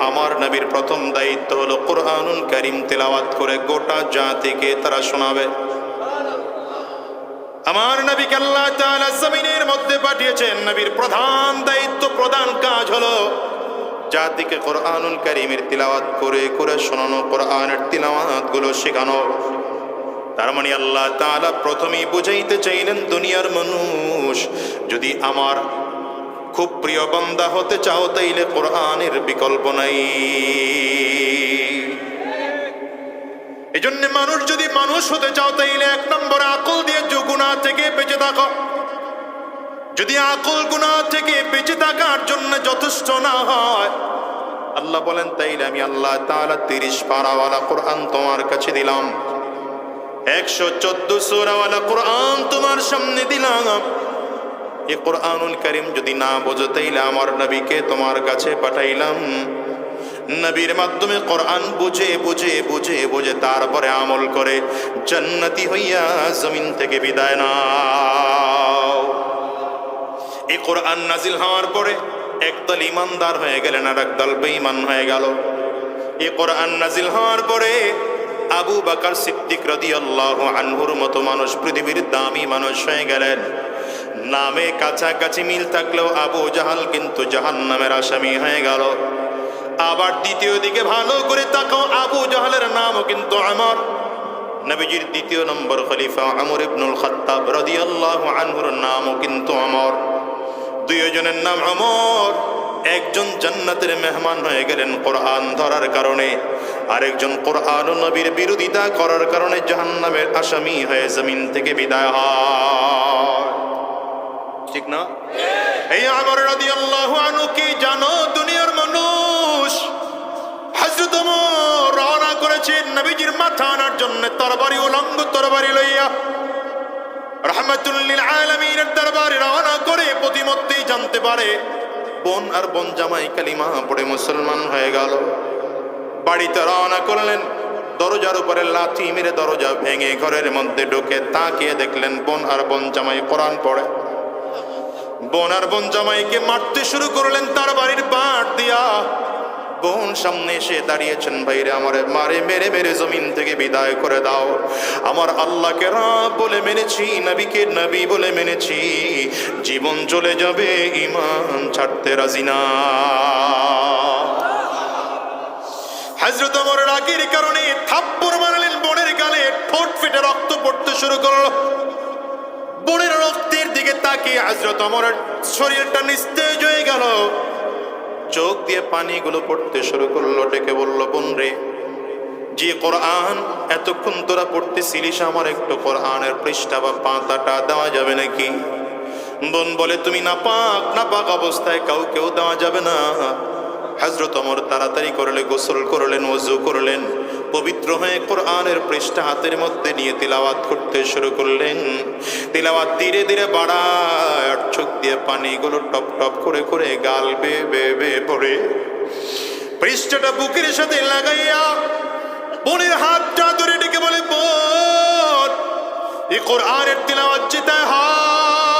আমার নবীর প্রথম দায়িত্ব হলো কোরআনুল করিম তেলাওয়াত করে গোটা জাতিকে তারা শোনাবে। আমার নবীকে আল্লাহ তাআলা জমিনের মধ্যে পাঠিয়েছেন। নবীর প্রধান দায়িত্ব, প্রধান কাজ হলো জাতিকে কোরআনুল করিমের তিলাওয়াত করে করে শোনানো, কোরআনের তিলাওয়াতগুলো শেখানো। তার মানে আল্লাহ তাআলা প্রথমেই বুঝাইতে চাইলেন, দুনিয়ার মানুষ যদি আমার খুব প্রিয় বান্দা হতে চাও তাইলে কোরআনের বিকল্প নাই। এজন্য মানুষ যদি মানুষ হতে চাও তাইলে এক নম্বরে আকল দিয়ে গুণা থেকে বেঁচে থাকো। যদি আকল গুণা থেকে বেঁচে থাকার জন্য যথেষ্ট না হয়, আল্লাহ বলেন, তাইলে আমি আল্লাহ তাআলা তিরিশ পারাওয়ালা কোরআন তোমার কাছে দিলাম। একশো চোদ্দ সোরাওয়ালা কোরআন তোমার সামনে দিলাম। এ কোরআনুল করিম যদি না বোঝো, তাইলে আমার নবীকে তোমার কাছে পাঠাইলাম। নবীর মাধ্যমে কোরআন বুঝে বুঝে বুঝে বুঝে তারপরে আমল করে জান্নাতি হইয়া জমিন থেকে বিদায় নাও। এই কোরআন নাজিল হওয়ার পরে একদল ইমানদার হয়ে গেলেন আর একদল বেঈমান হয়ে গেল। এই কোরআন নাজিল হওয়ার পরে আবু বাকার সিদ্দিক রাদিয়াল্লাহু আনহুর মতো মানুষ, পৃথিবীর দামি মানুষ হয়ে গেলেন। নামে কাছাকাছি মিল থাকলেও আবু জাহাল কিন্তু জাহান্নামের আসামি হয়ে গেল। আবার দ্বিতীয় দিকে ভালো করে তাকাও, আবু জাহালের নামও কিন্তু আমার। নবীজির দ্বিতীয় নম্বর খলিফা আমর ইবনুল খাত্তাব রাদিয়াল্লাহু আনহুর নামও কিন্তু আমর। দুইজনের নাম আমর। একজন জান্নাতের মেহমান হয়ে গেলেন কোরআন ধরার কারণে, আরেকজন কোরআন নবীর বিরোধিতা করার কারণে জাহান্নামের আসামি হয়ে জমিন থেকে বিদায় হয়। ঠিক না? এই আমর রাদিয়াল্লাহু আনহু কি জানো দুনিয়ার মানুষ? ওমর রওনা করেছেন নবীজির মাথা আনার জন্য, তরবারি উলঙ্গ তরবারি লইয়া। রহমতুল্লিল আলমিনের দরবারে রওনা করে প্রতিমধ্যেই জানতে পারে, বোন আর বোন জামাই কালিমা পড়ে মুসলমান হয়ে গেল। বাড়িতে রওনা করলেন, দরজার উপরে লাথি মেরে দরজা ভেঙে ঘরের মধ্যে ঢুকে তাকিয়ে দেখলেন বোন আর বোন জামাই কোরআন পড়ে। বোন আর বোন জামাইকে মারতে শুরু করলেন তার বাড়ির বাট দিয়া। বোন সামনে এসে দাঁড়িয়েছেন, ভাইরে আমার মারে, মেরে মেরে জমিন থেকে বিদায় করে দাও। আমার আল্লাহকে রাব বলে মেনেছি, নবীকে নবী বলে মেনেছি। জীবন চলে যাবে ইমান ছাড়তে রাজি না। হজরত আমার রাগের কারণে থাপ্পড় মারলেন, বোনের গালে ঠোঁট ফেটে রক্ত পড়তে শুরু করল। বোনের রক্তের দিকে তাকিয়ে হজরত আমার শরীরটা নিস্তেজ হয়ে গেল। চোখ দিয়ে পানিগুলো পড়তে শুরু করল, ডেকে বলল বোন রে যে কোরআন এতক্ষণ তোরা পড়তেছিলিস, আমার একটু কোরআনের পৃষ্ঠা বা পাতাটা দেওয়া যাবে নাকি? বোন বলে, তুমি না পাক না পাক অবস্থায় কাউকেও দেওয়া যাবে না। হজরত অমর তাড়াতাড়ি করলে, গোসল করলেন ওজু করলেন। পবিত্র হয়ে কোরআনের পৃষ্ঠা হাতের মধ্যে নিয়ে তিলাওয়াত করতে শুরু করলেন। তিলাওয়াত ধীরে ধীরে বাড়ায় চোখ দিয়ে পানিগুলো টপ টপ করে করে গাল বে বে বে পড়ে। পৃষ্ঠাটা বুকের সাথে লাগাইয়া বোনের হাতটা ধরে ডেকে বলে, বোন, এই কোরআনের তিলাওয়াত জিতে হয়।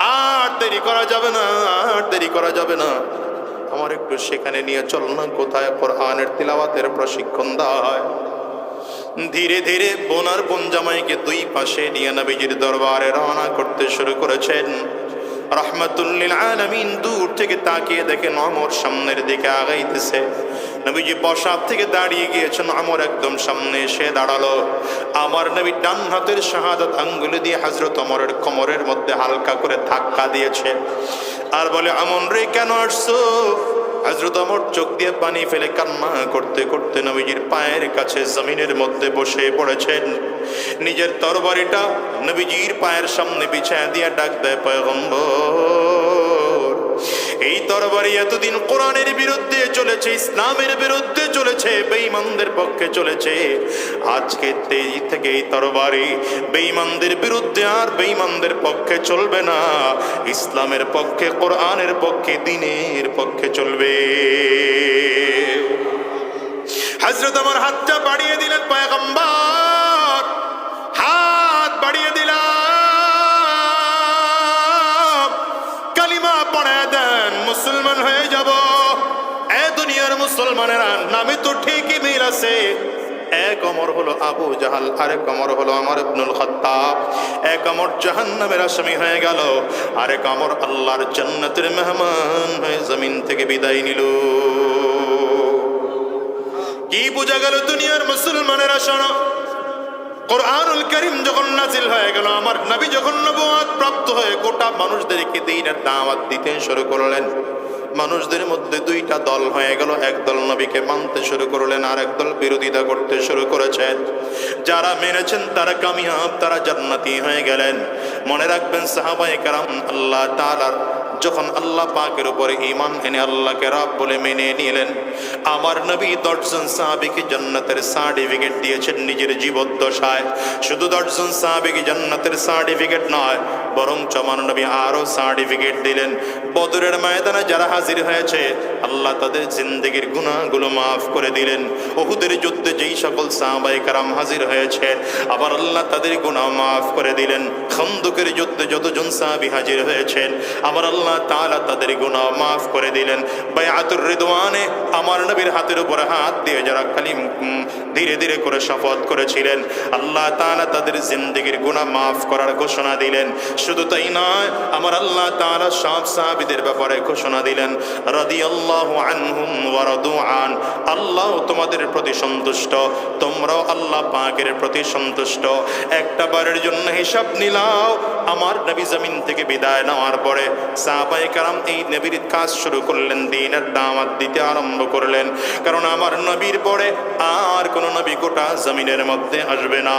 আর দেরি করা যাবে না, আর দেরি করা যাবে না। আমার একটু সেখানে নিয়ে চল না কোথায় কোরআনের তিলাওয়াতের প্রশিক্ষণ দেওয়া হয়। ধীরে ধীরে বোনার বোন জামাইকে দুই পাশে নিয়ে নবীজির দরবারে রওনা করতে শুরু করেছেন। রহমতুল্লিল আলমিন দূর থেকে তাকিয়ে দেখেন অমর সামনের দিকে আগাইতেছে। নবীজি বসাব থেকে দাঁড়িয়ে গিয়েছেন আমর একদম সামনে এসে দাঁড়াল। আমার নবী ডান হাতের শাহাদত আঙ্গুলি দিয়ে হজরত অমরের কোমরের মধ্যে হালকা করে ধাক্কা দিয়েছে। আর বলে, আমন রে, কেন আসছো? হজরত অমর চোখ দিয়ে পানি ফেলে কান্না করতে করতে নবীজির পায়ের কাছে জমিনের মধ্যে বসে পড়েছেন। নিজের তরবারিটা নবীজির পায়ের সামনে বিছায় দিয়ে ডাক দেয়, পয়গম্বর! এই তরবারি এতদিন কোরআনের বিরুদ্ধে চলেছে, ইসলামের বিরুদ্ধে চলেছে, বেঈমানদের পক্ষে চলেছে। আজকে তেই থেকে এই তরবারি বেঈমানদের বিরুদ্ধে আর বেঈমানদের পক্ষে চলবে না। ইসলামের পক্ষে, কোরআনের পক্ষে, দিনের পক্ষে চলবে। হজরত আমার হাতটা বাড়িয়ে দিলেন, পয়গম্বর। মুসলমান হয়ে যাব। এ দুনিয়ার মুসলমানেরা, নামে তো ঠিকই মিল আছে। এক অমর হলো আবু জাহাল, আরেক অমর হলো আমার ইবনুল খাত্তাব। এক অমর জাহান্নামের আসামি হয়ে গেল, আরেক অমর আল্লাহর জান্নাতের মেহমান হয়ে জমিন থেকে বিদায় নিল। কি বোঝা গেল দুনিয়ার মুসলমানেরা, শোনো। কোরআনুল করিম যখন নাজিল হয়ে গেল, আমার নবী যখন নবুয়াত প্রাপ্ত হয়ে গোটা মানুষদেরকে দিনের দাওয়াত দিতে শুরু করলেন। মানুষদের মধ্যে দুইটা দল হয়ে গেল এক দল নবীকে মানতে শুরু করলেন, আর এক দল বিরোধিতা করতে শুরু করেছেন যারা মেনেছেন তারা কামিয়াব, তারা জান্নাতি হয়ে গেলেন। মনে রাখবেন সাহাবায়ে কারাম, আল্লাহ তাআলার যখন আল্লাহ পাকের উপরে ইমান এনে আল্লাহকে রাব বলে মেনে নিলেন, আমার নবী দর্শন সাহাবিকে জান্নাতের সার্টিফিকেট দিয়েছেন নিজের জীবদ্দশায়। শুধু দর্শন সাহাবিকে জান্নাতের সার্টিফিকেট নয় বরং চমান নবী আরও সার্টিফিকেট দিলেন। বদরের ময়দানে যারা হাজির হয়েছে আল্লাহ তাদের জিন্দগির গুণাগুলো মাফ করে দিলেন। ওহুদের যুদ্ধে যেই সকল সাহাবাই কারাম হাজির হয়েছে, আবার আল্লাহ তাদের গুণা মাফ করে দিলেন। খন্দকের যুদ্ধে যতজন সাহাবি হাজির হয়েছেন, আবার আল্লাহ তালা তাদের গুনাহ মাফ করে দিলেন। বায়াতুর রিদওয়ানে আমার নবীর হাতের উপরে হাত দিয়ে যারা কালিম ধীরে ধীরে করে শপথ করেছিলেন, আল্লাহ তাআলা তাদের জিন্দগির গুনাহ মাফ করার ঘোষণা দিলেন। শুধু তাই নয়, আমার আল্লাহ তাআলা সব সাহাবীদের ব্যাপারে ঘোষণা দিলেন। রাদিয়াল্লাহু আনহুম ওয়া রাদু আন। আল্লাহ তোমাদের প্রতি সন্তুষ্ট, তোমরাও আল্লাহ পাকের প্রতি সন্তুষ্ট। একটা বারের জন্য হিসাব নিলাও, আমার নবী জমিন থেকে বিদায় নেওয়ার পরে সাহাবাই কারাম এই নবীর কাজ শুরু করলেন, দিনের দাওয়াত দিতে আরম্ভ করলেন। কারণ আমার নবীর পরে আর কোন নবী গোটা জমিনের মধ্যে আসবে না।